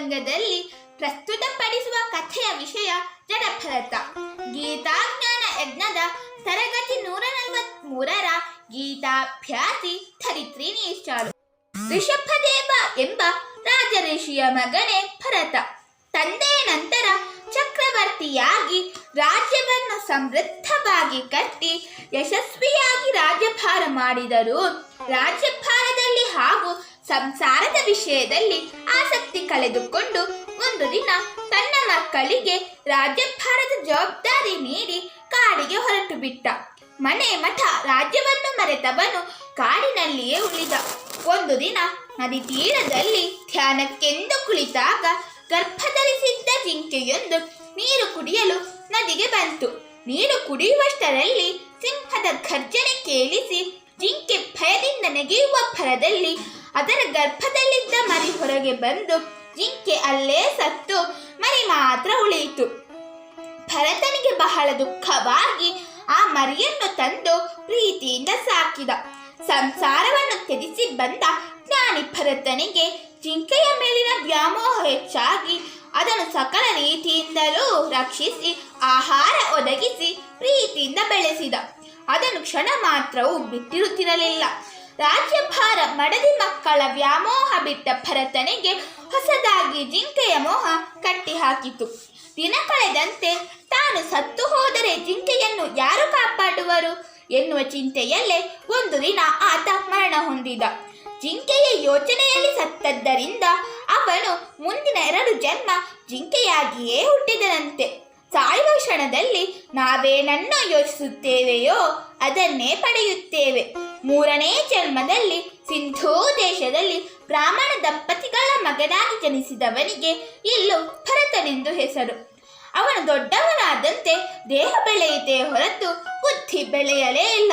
ಪ್ರಸಂಗದಲ್ಲಿ ಪ್ರಸ್ತುತಪಡಿಸುವ ಕಥೆಯ ವಿಷಯ ಜಡಭರತ ಗೀತಾಜ್ಞಾನ ಯಜ್ಞದ ತರಗತಿ ನೂರ ನಲವತ್ಮೂರರ ಗೀತಾಭ್ಯಾಸಿ ಧರಿತ್ರಿ ಋಷಭದೇವ ಎಂಬ ರಾಜಋಷಿಯ ಮಗನೇ ಭರತ. ತಂದೆಯ ನಂತರ ಚಕ್ರವರ್ತಿಯಾಗಿ ರಾಜ್ಯವನ್ನು ಸಮೃದ್ಧವಾಗಿ ಕಟ್ಟಿ ಯಶಸ್ವಿಯಾಗಿ ರಾಜ್ಯಭಾರ ಮಾಡಿದರು. ರಾಜ್ಯಭಾರದಲ್ಲಿ ಹಾಗೂ ಸಂಸಾರದ ವಿಷಯದಲ್ಲಿ ಆಸಕ್ತಿ ಕಳೆದುಕೊಂಡು ಒಂದು ದಿನ ತನ್ನ ಮಕ್ಕಳಿಗೆ ರಾಜ್ಯಭಾರದ ಜವಾಬ್ದಾರಿ ನೀಡಿ ಕಾಡಿಗೆ ಹೊರಟು ಬಿಟ್ಟ. ಮನೆ ಮಠ ರಾಜ್ಯವನ್ನು ಮರೆತವನು ಕಾಡಿನಲ್ಲಿಯೇ ಉಳಿದ. ಒಂದು ದಿನ ನದಿ ತೀರದಲ್ಲಿ ಧ್ಯಾನಕ್ಕೆಂದು ಕುಳಿತಾಗ ಗರ್ಭಧರಿಸಿದ್ದ ಜಿಂಕೆಯೊಂದು ನೀರು ಕುಡಿಯಲು ನದಿಗೆ ಬಂತು. ನೀರು ಕುಡಿಯುವಷ್ಟರಲ್ಲಿ ಸಿಂಹದ ಘರ್ಜನೆ ಕೇಳಿಸಿ ಜಿಂಕೆ ಭಯದಿಂದ ನೆಗೆಯುವ ಭರದಲ್ಲಿ ಅದರ ಗರ್ಭದಲ್ಲಿದ್ದ ಮರಿ ಹೊರಗೆ ಬಂದು ಜಿಂಕೆ ಅಲ್ಲೇ ಸತ್ತು. ಮರಿ ಮಾತ್ರ ಉಳಿಯಿತು. ಭರತನಿಗೆ ಬಹಳ ದುಃಖವಾಗಿ ಆ ಮರಿಯನ್ನು ತಂದು ಪ್ರೀತಿಯಿಂದ ಸಾಕಿದ. ಸಂಸಾರವನ್ನು ತ್ಯಜಿಸಿ ಬಂದ ಜ್ಞಾನಿ ಭರತನಿಗೆ ಜಿಂಕೆಯ ಮೇಲಿನ ವ್ಯಾಮೋಹ ಹೆಚ್ಚಾಗಿ ಅದನ್ನು ಸಕಲ ರೀತಿಯಿಂದಲೂ ರಕ್ಷಿಸಿ, ಆಹಾರ ಒದಗಿಸಿ ಪ್ರೀತಿಯಿಂದ ಬೆಳೆಸಿದ. ಅದನ್ನು ಕ್ಷಣ ಮಾತ್ರವೂ ಬಿಟ್ಟಿರುತ್ತಿರಲಿಲ್ಲ. ರಾಜ್ಯಭಾರ ಮಡದಿ ಮಕ್ಕಳ ವ್ಯಾಮೋಹ ಬಿಟ್ಟ ಭರತನಿಗೆ ಹೊಸದಾಗಿ ಜಿಂಕೆಯ ಮೋಹ ಕಟ್ಟಿಹಾಕಿತು. ದಿನ ಕಳೆದಂತೆ ತಾನು ಸತ್ತು ಹೋದರೆ ಜಿಂಕೆಯನ್ನು ಯಾರು ಕಾಪಾಡುವರು? ಎನ್ನುವ ಚಿಂತೆಯಲ್ಲೇ ಒಂದು ದಿನ ಆತ ಮರಣ ಹೊಂದಿದ. ಜಿಂಕೆಯ ಯೋಚನೆಯಲ್ಲಿ ಸತ್ತದ್ದರಿಂದ ಅವನು ಮುಂದಿನ ಎರಡು ಜನ್ಮ ಜಿಂಕೆಯಾಗಿಯೇ ಹುಟ್ಟಿದನಂತೆ. ಸಾಯುವ ಕ್ಷಣದಲ್ಲಿ ನಾವೇನನ್ನು ಯೋಚಿಸುತ್ತೇವೆಯೋ ಅದನ್ನೇ ಪಡೆಯುತ್ತೇವೆ. ಮೂರನೇ ಜನ್ಮದಲ್ಲಿ ಸಿಂಧೂ ದೇಶದಲ್ಲಿ ಬ್ರಾಹ್ಮಣ ದಂಪತಿಗಳ ಮಗನಾಗಿ ಜನಿಸಿದವನಿಗೆ ಇಲ್ಲೂ ಭರತನೆಂದು ಹೆಸರು. ಅವನು ದೊಡ್ಡವನಾದಂತೆ ದೇಹ ಬೆಳೆಯಿದೆ ಹೊರತು ಬುದ್ಧಿ ಬೆಳೆಯಲೇ ಇಲ್ಲ.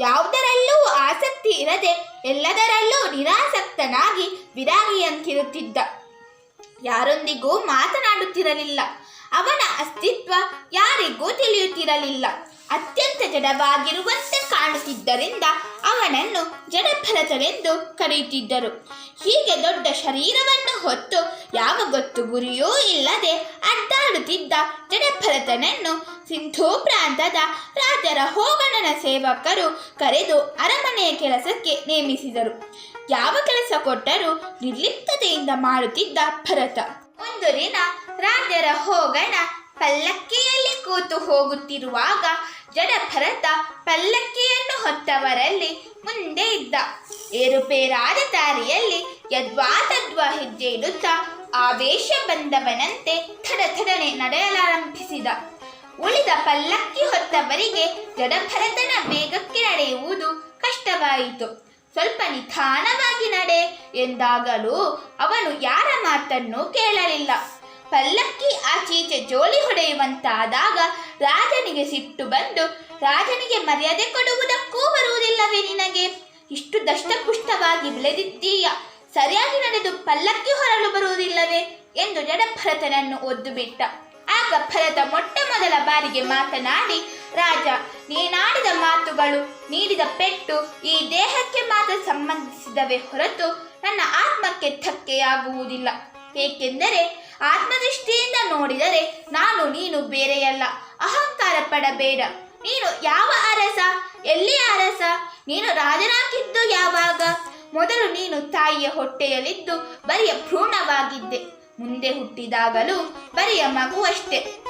ಯಾವುದರಲ್ಲೂ ಆಸಕ್ತಿ ಇರದೆ ಎಲ್ಲದರಲ್ಲೂ ನಿರಾಸಕ್ತನಾಗಿ ವಿರಾಗಿಯಂತಿರುತ್ತಿದ್ದ. ಯಾರೊಂದಿಗೂ ಮಾತನಾಡುತ್ತಿರಲಿಲ್ಲ. ಅವನ ಅಸ್ತಿತ್ವ ಯಾರಿಗೂ ತಿಳಿಯುತ್ತಿರಲಿಲ್ಲ. ಅತ್ಯಂತ ಜಡವಾಗಿರುವಂತೆ ಕಾಣುತ್ತಿದ್ದರಿಂದ ಅವನನ್ನು ಜಡಭರತನೆಂದು ಕರೆಯುತ್ತಿದ್ದರು. ಹೀಗೆ ದೊಡ್ಡ ಶರೀರವನ್ನು ಹೊತ್ತು ಯಾವ ಗೊತ್ತು ಗುರಿಯೂ ಇಲ್ಲದೆ ಅಡ್ಡಾಡುತ್ತಿದ್ದ ಜಡಭರತನನ್ನು ಸಿಂಧೂ ಪ್ರಾಂತದ ರಾಜರ ಹೋಗಣನ ಸೇವಕರು ಕರೆದು ಅರಮನೆಯ ಕೆಲಸಕ್ಕೆ ನೇಮಿಸಿದರು. ಯಾವ ಕೆಲಸ ಕೊಟ್ಟರೂ ನಿರ್ಲಿಪ್ತತೆಯಿಂದ ಮಾಡುತ್ತಿದ್ದ ಭರತ. ಒಂದು ದಿನ ರಾಜರ ಹೋಗಣ ಪಲ್ಲಕ್ಕಿಯಲ್ಲಿ ಕೂತು ಹೋಗುತ್ತಿರುವಾಗ ಜಡಭರತ ಪಲ್ಲಕ್ಕಿಯನ್ನು ಹೊತ್ತವರಲ್ಲಿ ಮುಂದೆ ಇದ್ದ. ಏರುಪೇರಾದ ದಾರಿಯಲ್ಲಿ ಯದ್ವಾತದ್ವ ಹೆಜ್ಜೆ ಇಡುತ್ತಾ ಆವೇಶ ಬಂದವನಂತೆ ಥಡಥಡನೆ ನಡೆಯಲಾರಂಭಿಸಿದ. ಉಳಿದ ಪಲ್ಲಕ್ಕಿ ಹೊತ್ತವರಿಗೆ ಜಡಭರತನ ವೇಗಕ್ಕೆ ನಡೆಯುವುದು ಕಷ್ಟವಾಯಿತು. ಸ್ವಲ್ಪ ನಿಧಾನವಾಗಿ ನಡೆ ಎಂದಾಗಲೂ ಅವನು ಯಾರ ಮಾತನ್ನು ಕೇಳಲಿಲ್ಲ. ಪಲ್ಲಕ್ಕಿ ಆಚೀಚೆ ಜೋಲಿ ಹೊಡೆಯುವಂತಾದಾಗ ರಾಜನಿಗೆ ಸಿಟ್ಟು ಬಂದು, ರಾಜನಿಗೆ ಮರ್ಯಾದೆ ಕೊಡುವುದಕ್ಕೂ ಬರುವುದಿಲ್ಲವೇ ನಿನಗೆ? ಇಷ್ಟು ದಷ್ಟಪುಷ್ಟವಾಗಿ ಬೆಳೆದಿದ್ದೀಯ? ಸರಿಯಾಗಿ ನಡೆದು ಪಲ್ಲಕ್ಕಿ ಹೊರಲು ಬರುವುದಿಲ್ಲವೇ? ಎಂದು ಜಡಭರತನನ್ನು ಒದ್ದು ಬಿಟ್ಟ ಆಗ ಭರತ ಮೊಟ್ಟ ಮೊದಲ ಬಾರಿಗೆ ಮಾತನಾಡಿ, ರಾಜ, ನೀನಾಡಿದ ಮಾತುಗಳು, ನೀಡಿದ ಪೆಟ್ಟು ಈ ದೇಹಕ್ಕೆ ಮಾತ್ರ ಸಂಬಂಧಿಸಿದವೇ ಹೊರತು ನನ್ನ ಆತ್ಮಕ್ಕೆ ಧಕ್ಕೆಯಾಗುವುದಿಲ್ಲ. ಏಕೆಂದರೆ ಆತ್ಮದೃಷ್ಟಿಯಿಂದ ನೋಡಿದರೆ ನಾನು ನೀನು ಬೇರೆಯಲ್ಲ. ಅಹಂಕಾರ ಪಡಬೇಡ. ನೀನು ಯಾವ ಅರಸ? ಎಲ್ಲಿ ಅರಸ? ನೀನು ರಾಜನಾಗಿದ್ದು ಯಾವಾಗ? ಮೊದಲು ನೀನು ತಾಯಿಯ ಹೊಟ್ಟೆಯಲ್ಲಿದ್ದು ಬರಿಯ ಭ್ರೂಣವಾಗಿದ್ದೆ. ಮುಂದೆ ಹುಟ್ಟಿದಾಗಲೂ ಬರಿಯ ಮಗುವಷ್ಟೇ.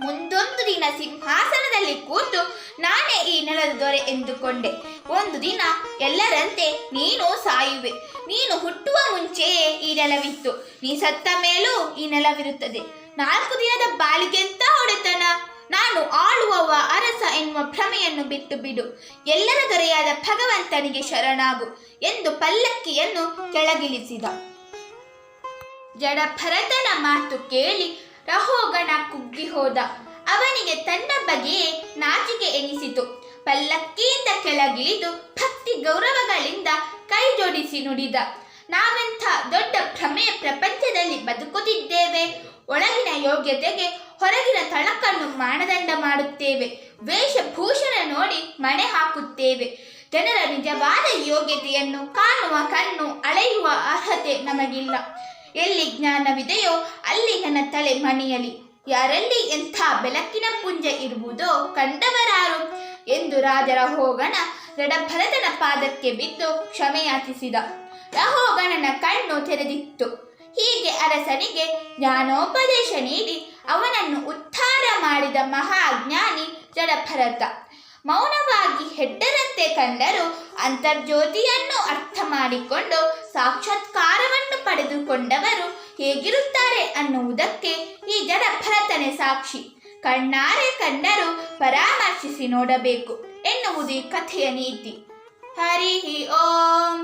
ಮುಂದೊಂದು ದಿನ ಸಿಂಹಾಸನದಲ್ಲಿ ಕೂತು ನಾನೇ ಈ ನೆಲದ ದೊರೆ ಎಂದುಕೊಂಡೆ. ಒಂದು ದಿನ ಎಲ್ಲರಂತೆ ನೀನು ಸಾಯುವೆ. ನೀನು ಹುಟ್ಟುವ ಮುಂಚೆಯೇ ಈ ನೆಲವಿತ್ತು. ನೀ ಸತ್ತ ಮೇಲೂ ಈ ನೆಲವಿರುತ್ತದೆ. ನಾಲ್ಕು ದಿನದ ಬಾಲಿಗೆಂತ ಹೊಡೆತನ? ನಾನು ಆಳುವವ ಅರಸ ಎನ್ನುವ ಭ್ರಮೆಯನ್ನು ಬಿಟ್ಟು ಬಿಡು. ಎಲ್ಲರ ದೊರೆಯಾದ ಭಗವಂತನಿಗೆ ಶರಣಾಗು ಎಂದು ಪಲ್ಲಕ್ಕಿಯನ್ನು ಕೆಳಗಿಳಿಸಿದ. ಜಡಭರತನ ಮಾತು ಕೇಳಿ ರಹೋಗಣ ಕುಗ್ಗಿ ಹೋದ. ಅವನಿಗೆ ತನ್ನ ಬಗೆಯೇ ನಾಚಿಕೆ ಎನಿಸಿತು. ಪಲ್ಲಕ್ಕಿಯಿಂದ ಕೆಳಗಿಳಿದು ಭಕ್ತಿ ಗೌರವಗಳಿಂದ ಕೈ ಜೋಡಿಸಿ ನುಡಿದ. ನಾವೆಂಥ ದೊಡ್ಡ ಭ್ರಮೆಯ ಪ್ರಪಂಚದಲ್ಲಿ ಬದುಕುತ್ತಿದ್ದೇವೆ. ಒಳಗಿನ ಯೋಗ್ಯತೆಗೆ ಹೊರಗಿನ ತಳಕನ್ನು ಮಾನದಂಡ ಮಾಡುತ್ತೇವೆ. ವೇಷಭೂಷಣ ನೋಡಿ ಮಣೆ ಹಾಕುತ್ತೇವೆ. ಜನರ ನಿಜವಾದ ಯೋಗ್ಯತೆಯನ್ನು ಕಾಣುವ ಕಣ್ಣು ಅಳೆಯುವ ಅರ್ಹತೆ ನಮಗಿಲ್ಲ. ಎಲ್ಲಿ ಜ್ಞಾನವಿದೆಯೋ ಅಲ್ಲಿ ನನ್ನ ತಲೆ ಮಣಿಯಲಿ. ಯಾರಲ್ಲಿ ಎಂಥ ಬೆಳಕಿನ ಪುಂಜ ಇರುವುದೋ ಕಂಡವರಾರು. ಎಂದು ರಾಜರ ರಹೋಗಣ ದೃಢಭರತನ ಪಾದಕ್ಕೆ ಬಿದ್ದು ಕ್ಷಮೆಯಾಚಿಸಿದ ರಹೋಗಣನ ಕಣ್ಣು ತೆರೆದಿತ್ತು. ಹೀಗೆ ಅರಸನಿಗೆ ಜ್ಞಾನೋಪದೇಶ ನೀಡಿ ಅವನನ್ನು ಉದ್ಧಾರ ಮಾಡಿದ ಮಹಾಜ್ಞಾನಿ ಜಡಭರತ. ಮೌನವಾಗಿ ಹೆಡ್ಡರಂತೆ ಕಂಡರೂ ಅಂತರ್ಜ್ಯೋತಿಯನ್ನು ಅರ್ಥ ಮಾಡಿಕೊಂಡು ಸಾಕ್ಷಾತ್ಕಾರವನ್ನು ಪಡೆದುಕೊಂಡವರು ಹೇಗಿರುತ್ತಾರೆ ಅನ್ನುವುದಕ್ಕೆ ಈ ಜಡಭರತನೇ ಸಾಕ್ಷಿ. ಕಣ್ಣಾರೆ ಕಂಡರೂ ಪರಾಮರ್ಶಿಸಿ ನೋಡಬೇಕು ಎನ್ನುವುದು ಈ ಕಥೆಯ ನೀತಿ ಹರಿ ಓಂ